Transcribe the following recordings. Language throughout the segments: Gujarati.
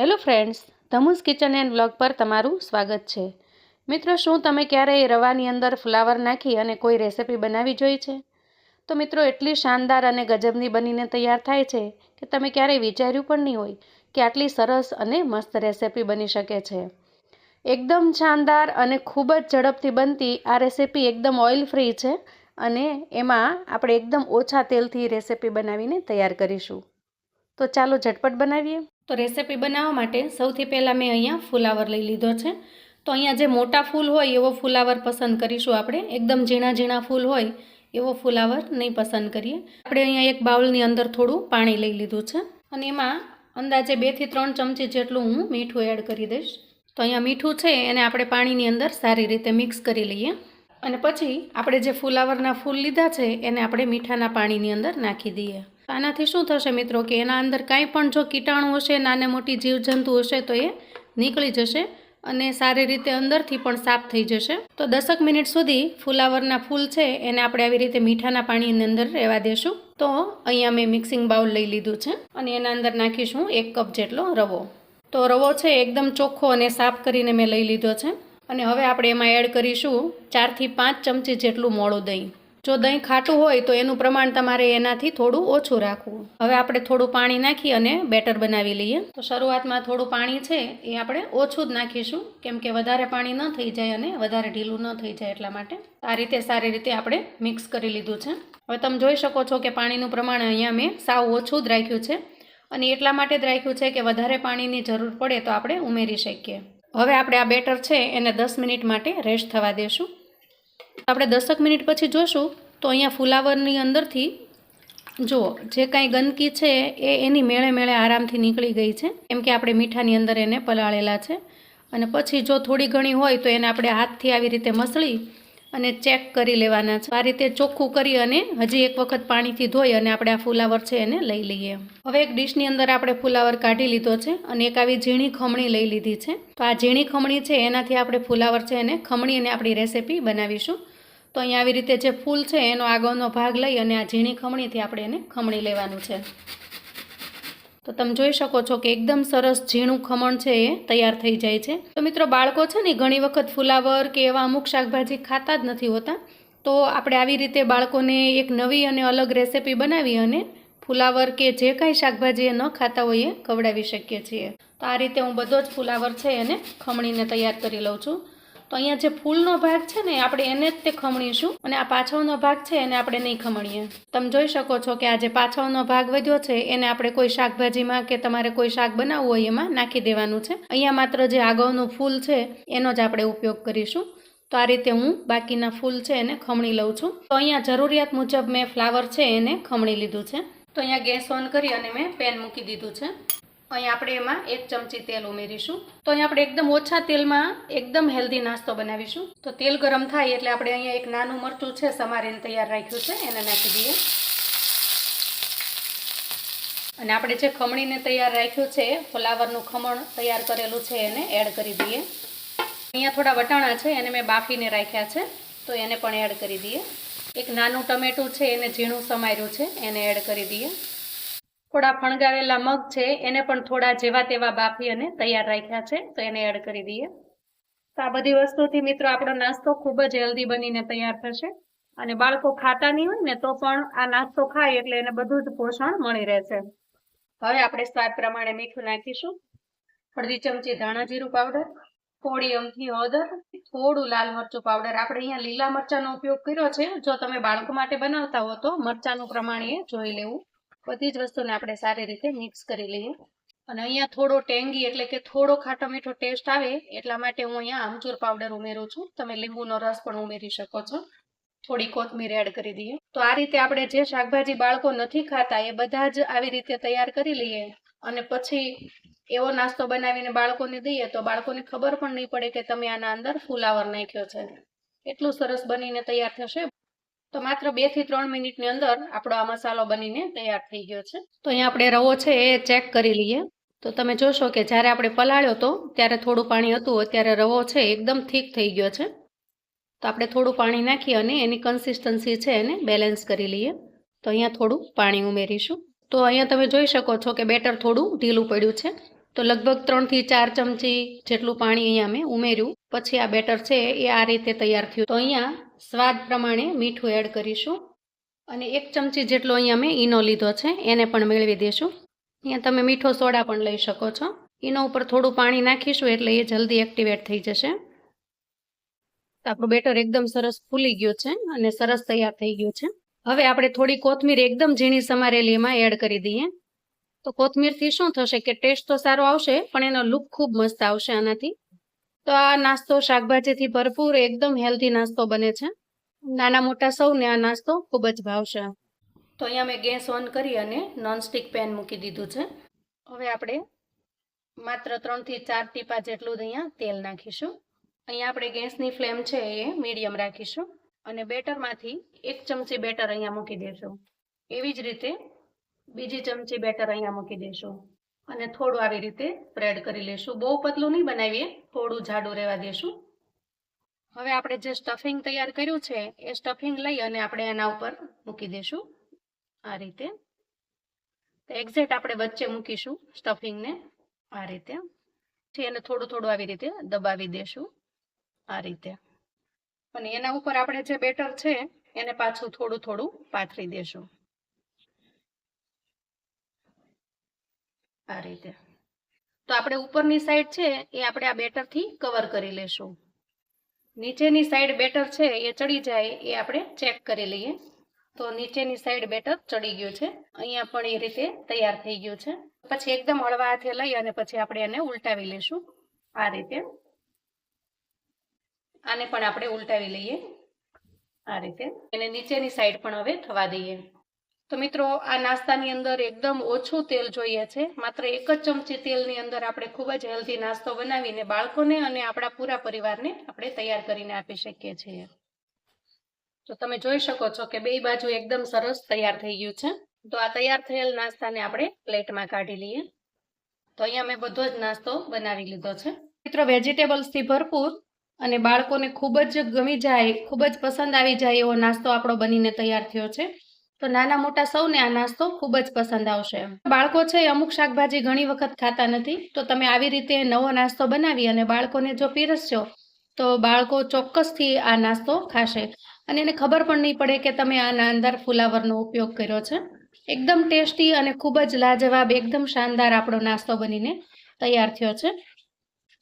હેલો ફ્રેન્ડ્સ ધમુસ કિચન એન્ડ વ્લોગ પર તમારું સ્વાગત છે. મિત્રો, શું તમે ક્યારેય રવાની અંદર ફ્લાવર નાખી અને કોઈ રેસિપી બનાવી જોઈ છે? તો મિત્રો, એટલી શાનદાર અને ગજબની બનીને તૈયાર થાય છે કે તમે ક્યારેય વિચાર્યું પણ નહીં હોય કે આટલી સરસ અને મસ્ત રેસિપી બની શકે છે. એકદમ શાનદાર અને ખૂબ જ ઝડપથી બનતી આ રેસિપી એકદમ ઓઇલ ફ્રી છે અને એમાં આપણે એકદમ ઓછા તેલથી રેસિપી બનાવીને તૈયાર કરીશું. તો ચાલો ઝટપટ બનાવીએ. તો રેસિપી બનાવવા માટે સૌથી પહેલાં મેં અહીંયા ફુલાવર લઈ લીધો છે. તો અહીંયા જે મોટા ફૂલ હોય એવો ફુલાવર પસંદ કરીશું આપણે. એકદમ ઝીણા ઝીણા ફૂલ હોય એવો ફુલાવર નહીં પસંદ કરીએ. આપણે અહીંયા એક બાઉલની અંદર થોડું પાણી લઈ લીધું છે. અને એમાં અંદાજે બેથી ત્રણ ચમચી જેટલું હું મીઠું એડ કરી દઈશ. તો અહીંયા મીઠું છે એને આપણે પાણીની અંદર સારી રીતે મિક્સ કરી લઈએ. અને પછી આપણે જે ફુલાવરના ફૂલ લીધા છે એને આપણે મીઠાના પાણીની અંદર નાખી દઈએ. આનાથી શું થશે મિત્રો કે એના અંદર કાંઈ પણ જો કીટાણુ હશે, નાને મોટી જીવજંતુ હશે તો એ નીકળી જશે અને સારી રીતે અંદરથી પણ સાફ થઈ જશે. તો દસક મિનિટ સુધી ફુલાવરના ફૂલ છે એને આપણે આવી રીતે મીઠાના પાણીની અંદર રહેવા દેશું. તો અહીંયા મેં મિક્સિંગ બાઉલ લઈ લીધું છે અને એના અંદર નાખીશું એક કપ જેટલો રવો. તો રવો છે એકદમ ચોખ્ખો અને સાફ કરીને મેં લઈ લીધો છે. અને હવે આપણે એમાં એડ કરીશું ચારથી પાંચ ચમચી જેટલું મોળું દહીં. જો દહીં ખાટું હોય તો એનું પ્રમાણ તમારે એનાથી થોડું ઓછું રાખવું. હવે આપણે થોડું પાણી નાખી અને બેટર બનાવી લઈએ. તો શરૂઆતમાં થોડું પાણી છે એ આપણે ઓછું જ નાખીશું, કેમ કે વધારે પાણી ન થઈ જાય અને વધારે ઢીલું ન થઈ જાય એટલા માટે. આ રીતે સારી રીતે આપણે મિક્સ કરી લીધું છે. હવે તમે જોઈ શકો છો કે પાણીનું પ્રમાણ અહીંયા મેં સાવ ઓછું જ રાખ્યું છે. અને એટલા માટે જ રાખ્યું છે કે વધારે પાણીની જરૂર પડે તો આપણે ઉમેરી શકીએ. હવે આપણે આ બેટર છે એને દસ મિનિટ માટે રેસ્ટ થવા દેશું. આપણે દસક મિનિટ પછી જોશું, તો અહીંયા ફુલાવરની અંદરથી જુઓ, જે કાંઈ ગંદકી છે એ એની મેળે મેળે આરામથી નીકળી ગઈ છે. કેમ કે આપણે મીઠાની અંદર એને પલાળેલા છે. અને પછી જો થોડી ઘણી હોય તો એને આપણે હાથથી આવી રીતે મસળી અને ચેક કરી લેવાના છે. આ રીતે ચોખ્ખું કરી અને હજી એક વખત પાણીથી ધોઈ અને આપણે આ ફુલાવર છે એને લઈ લઈએ. હવે એક ડીશની અંદર આપણે ફુલાવર કાઢી લીધો છે અને એક આવી ઝીણી ખમણી લઈ લીધી છે. તો આ ઝીણી ખમણી છે એનાથી આપણે ફુલાવર છે એને ખમણી અને આપણી રેસીપી બનાવીશું. તો અહીંયા આવી રીતે જે ફૂલ છે એનો આગળનો ભાગ લઈ અને આ ઝીણી ખમણીથી આપણે એને ખમણી લેવાનું છે. તો તમે જોઈ શકો છો કે એકદમ સરસ ઝીણું ખમણ છે એ તૈયાર થઈ જાય છે. તો મિત્રો, બાળકો છે ને, ઘણી વખત ફુલાવર કે એવા અમુક શાકભાજી ખાતા જ નથી હોતા. તો આપણે આવી રીતે બાળકોને એક નવી અને અલગ રેસીપી બનાવી અને ફુલાવર કે જે કાંઈ શાકભાજી એ ન ખાતા હોઈએ ખવડાવી શકીએ છીએ. તો આ રીતે હું બધો જ ફુલાવર છે એને ખમણીને તૈયાર કરી લઉં છું. તો અહીંયા જે ફૂલનો ભાગ છે ને, આપણે એને જ તે ખમણીશું. અને આ પાછળનો ભાગ છે, એને આપણે નહીં ખમણીએ. તમે જોઈ શકો છો કે આ જે પાછળનો ભાગ વધ્યો છે, એને આપણે કોઈ શાકભાજીમાં કે તમારે કોઈ શાક બનાવવું હોય એમાં નાખી દેવાનું છે. અહીંયા માત્ર જે આગળનું ફૂલ છે, એનો જ આપણે ઉપયોગ કરીશું. તો આ રીતે હું બાકીના ફૂલ છે, એને ખમણી લઉં છું. તો અહીંયા જરૂરિયાત મુજબ મેં ફ્લાવર છે, એને ખમણી લીધું છે. તો અહીંયા ગેસ ઓન કરી અને મેં પેન મૂકી દીધું છે. અહીં આપણે એમાં એક ચમચી તેલ ઉમેરીશું. તો અહીં આપણે એકદમ ઓછા તેલમાં એકદમ હેલ્ધી નાસ્તો બનાવીશું. તો તેલ ગરમ થાય એટલે આપણે અહીંયા એક નાનું મરચું છે સમારીને તૈયાર રાખ્યું છે. એને નાખી દઈએ. અને આપણે જે ખમણીને તૈયાર રાખ્યું છે, ફ્લાવરનું ખમણ તૈયાર કરેલું છે, એને એડ કરી દઈએ. અહીંયા થોડા વટાણા છે, એને મેં બાફીને રાખ્યા છે. તો એને પણ એડ કરી દઈએ. એક નાનું ટમેટું છે, એને ઝીણું સમાર્યું છે, એને એડ કરી દઈએ. થોડા ફણગાવેલા મગ છે, એને પણ થોડા જેવા તેવા બાફી અને તૈયાર રાખ્યા છે, તો એને એડ કરી દઈએ. તો આ બધી વસ્તુથી મિત્રો આપણો નાસ્તો ખૂબ જ હેલ્ધી બનીને તૈયાર થશે. અને બાળકો ખાતા નહીં હોય ને, તો પણ આ નાસ્તો ખાય એટલે એને બધું જ પોષણ મળી રહેશે. હવે આપણે સ્વાદ પ્રમાણે મીઠું નાખીશું. અડધી ચમચી ધાણા જીરું પાવડર થોડી અમથી હળદર, થોડું લાલ મરચું પાવડર આપણે અહીંયા લીલા મરચાંનો ઉપયોગ કર્યો છે. જો તમે બાળકો માટે બનાવતા હો તો મરચાંનું પ્રમાણ એ જોઈ લેવું. બધી જ વસ્તુને આપણે સારી રીતે મિક્સ કરી લઈએ. અને અહીંયા થોડો ટેંગી એટલે કે થોડો ખાટો મીઠો ટેસ્ટ આવે, એટલા માટે હું અહીંયા આમચૂર પાવડર ઉમેરું છું. તમે લીંબુનો રસ પણ ઉમેરી શકો છો. થોડી કોથમીર એડ કરી દઈએ. તો આ રીતે આપણે જે શાકભાજી બાળકો નથી ખાતા, એ બધા જ આવી રીતે તૈયાર કરી લઈએ. અને પછી એવો નાસ્તો બનાવીને બાળકોને દઈએ, તો બાળકોને ખબર પણ નહીં પડે કે તમે આના અંદર ફુલાવર નાખ્યો છે. એટલું સરસ બનીને તૈયાર થશે તો માત્ર બેથી ત્રણ મિનિટની અંદર આપણો આ મસાલો બનીને તૈયાર થઈ ગયો છે. તો અહીંયા આપણે રવો છે એ ચેક કરી લઈએ. તો તમે જોશો કે જ્યારે આપણે પલાળ્યો તો ત્યારે થોડું પાણી હતું, અત્યારે રવો છે એકદમ થીક થઈ ગયો છે. તો આપણે થોડું પાણી નાખી અને એની કન્સિસ્ટન્સી છે એને બેલેન્સ કરી લઈએ. તો અહીંયા થોડું પાણી ઉમેરીશું. તો અહીંયા તમે જોઈ શકો છો કે બેટર થોડું ઢીલું પડ્યું છે. તો લગભગ ત્રણથી ચાર ચમચી જેટલું પાણી અહીંયા મેં ઉમેર્યું. પછી આ બેટર છે એ આ રીતે તૈયાર થયું. તો અહીંયા સ્વાદ પ્રમાણે મીઠું એડ કરીશું. અને એક ચમચી જેટલો અહીંયા મેં ઈનો લીધો છે, એને પણ મેળવી દઈશું અહીંયા તમે મીઠો સોડા પણ લઈ શકો છો. ઈનો ઉપર થોડું પાણી નાખીશું એટલે એ જલ્દી એક્ટિવેટ થઈ જશે. તો આપણું બેટર એકદમ સરસ ફૂલી ગયું છે અને સરસ તૈયાર થઈ ગયું છે. હવે આપણે થોડી કોથમીર એકદમ ઝીણી સમારેલી એમાં એડ કરી દઈએ. તો કોથમીરથી શું થશે કે ટેસ્ટ તો સારો આવશે, પણ એનો લુક ખૂબ મસ્ત આવશે આનાથી. તો આ નાસ્તો શાકભાજીથી ભરપૂર એકદમ હેલ્ધી નાસ્તો બને છે. નાના મોટા સૌને આ નાસ્તો ખૂબ જ ભાવશે. તો અહીંયા મેં ગેસ ઓન કરી અને નોનસ્ટિક પેન મૂકી દીધું છે. હવે આપણે માત્ર ત્રણથી ચાર ટીપા જેટલું જ અહીંયા તેલ નાખીશું. અહીંયા આપણે ગેસની ફ્લેમ છે એ મીડિયમ રાખીશું અને બેટરમાંથી એક ચમચી બેટર અહીંયા મૂકી દઈશું એવી જ રીતે બીજી ચમચી બેટર અહીંયા મૂકી દઈશું અને થોડું આવી રીતે સ્પ્રેડ કરી લેશું. બહુ પતલું નહીં બનાવીએ, થોડું જાડું રહેવા દેશું. હવે આપણે જે સ્ટફિંગ તૈયાર કર્યું છે, એ સ્ટફિંગ લઈ અને આપણે એના ઉપર મૂકી દઈશું આ રીતે. એક્ઝેક્ટ આપણે વચ્ચે મૂકીશું સ્ટફિંગને આ રીતે. છે એને થોડું થોડું આવી રીતે દબાવી દેશું. આ રીતે. અને એના ઉપર આપણે જે બેટર છે, એને પાછું થોડું થોડું પાથરી દેશું. આ રીતે. તો આપણે ઉપરની સાઈડ છે, એ આપણે આ બેટરથી કવર કરી લેશું. નીચેની સાઈડ બેટર છે, એ ચડી જાય, એ આપણે ચેક કરી લઈએ. તો નીચેની સાઈડ બેટર ચડી ગયું છે. અહીંયા પણ એ રીતે તૈયાર થઈ ગયું છે. પછી એકદમ હળવા હાથે લઈ અને પછી આપણે એને ઉલટાવી લેશું. આ રીતે. આને પણ આપણે ઉલટાવી લઈએ. આ રીતે. એને નીચેની સાઈડ પણ હવે થવા દઈએ. તો મિત્રો, આ નાસ્તાની અંદર એકદમ ઓછું તેલ જોઈએ છે. માત્ર એક જ ચમચી તેલની અંદર આપણે ખૂબ જ હેલ્ધી નાસ્તો બનાવીને બાળકોને અને આપણા પૂરા પરિવારને આપણે તૈયાર કરીને આપી શકીએ છીએ. તો તમે જોઈ શકો છો કે બે બાજુ એકદમ સરસ તૈયાર થઈ ગયું છે. તો આ તૈયાર થયેલ નાસ્તાને આપણે પ્લેટમાં કાઢી લઈએ. તો અહીંયા મેં બધો જ નાસ્તો બનાવી લીધો છે. મિત્રો, વેજીટેબલ્સથી ભરપૂર અને બાળકોને ખૂબ જ ગમી જાય, ખૂબ જ પસંદ આવી જાય એવો નાસ્તો આપણો બનીને તૈયાર થયો છે. તો નાના મોટા સૌને આ નાસ્તો ખૂબ જ પસંદ આવશે. બાળકો છે અમુક શાકભાજી ઘણી વખત ખાતા નથી. તો તમે આવી રીતે નવો નાસ્તો બનાવી અને બાળકોને જો પીરસશો તો બાળકો ચોક્કસથી આ નાસ્તો ખાશે. અને એને ખબર પણ નહીં પડે કે તમે આના અંદર ફુલાવરનો ઉપયોગ કર્યો છે. એકદમ ટેસ્ટી અને ખૂબ જ લાજવાબ, એકદમ શાનદાર આપણો નાસ્તો બનીને તૈયાર થયો છે.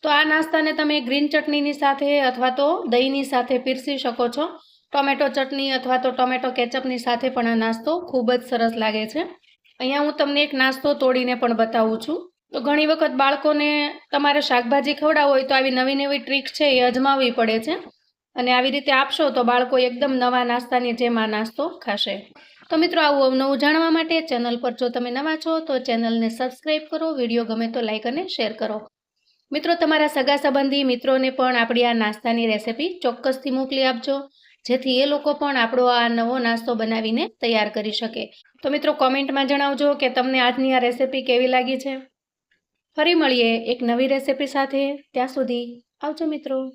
તો આ નાસ્તાને તમે ગ્રીન ચટણીની સાથે અથવા તો દહીંની સાથે પીરસી શકો છો. ટોમેટો ચટણી અથવા તો ટોમેટો કેચઅપની સાથે પણ આ નાસ્તો ખૂબ જ સરસ લાગે છે. અહીંયા હું તમને એક નાસ્તો તોડીને પણ બતાવું છું. તો ઘણી વખત બાળકોને તમારે શાકભાજી ખવડાવવો હોય તો આવી નવી નવી ટ્રીક છે એ અજમાવવી પડે છે. અને આવી રીતે આપશો તો બાળકો એકદમ નવા નાસ્તાની જેમ આ નાસ્તો ખાશે. તો મિત્રો, આવું નવું જાણવા માટે ચેનલ પર જો તમે નવા છો તો ચેનલને સબસ્ક્રાઈબ કરો, વીડિયો ગમે તો લાઈક અને શેર કરો. મિત્રો, તમારા સગા સંબંધી મિત્રોને પણ આપણી આ નાસ્તાની રેસિપી ચોક્કસથી મોકલી આપજો. જેથી એ લોકો પણ આપણો આ નવો નાસ્તો બનાવીને તૈયાર કરી શકે. તો મિત્રો કોમેન્ટમાં જણાવજો કે તમને આજની આ રેસિપી કેવી લાગી છે? ફરી મળીએ એક નવી રેસીપી સાથે. ત્યાં સુધી આવજો મિત્રો.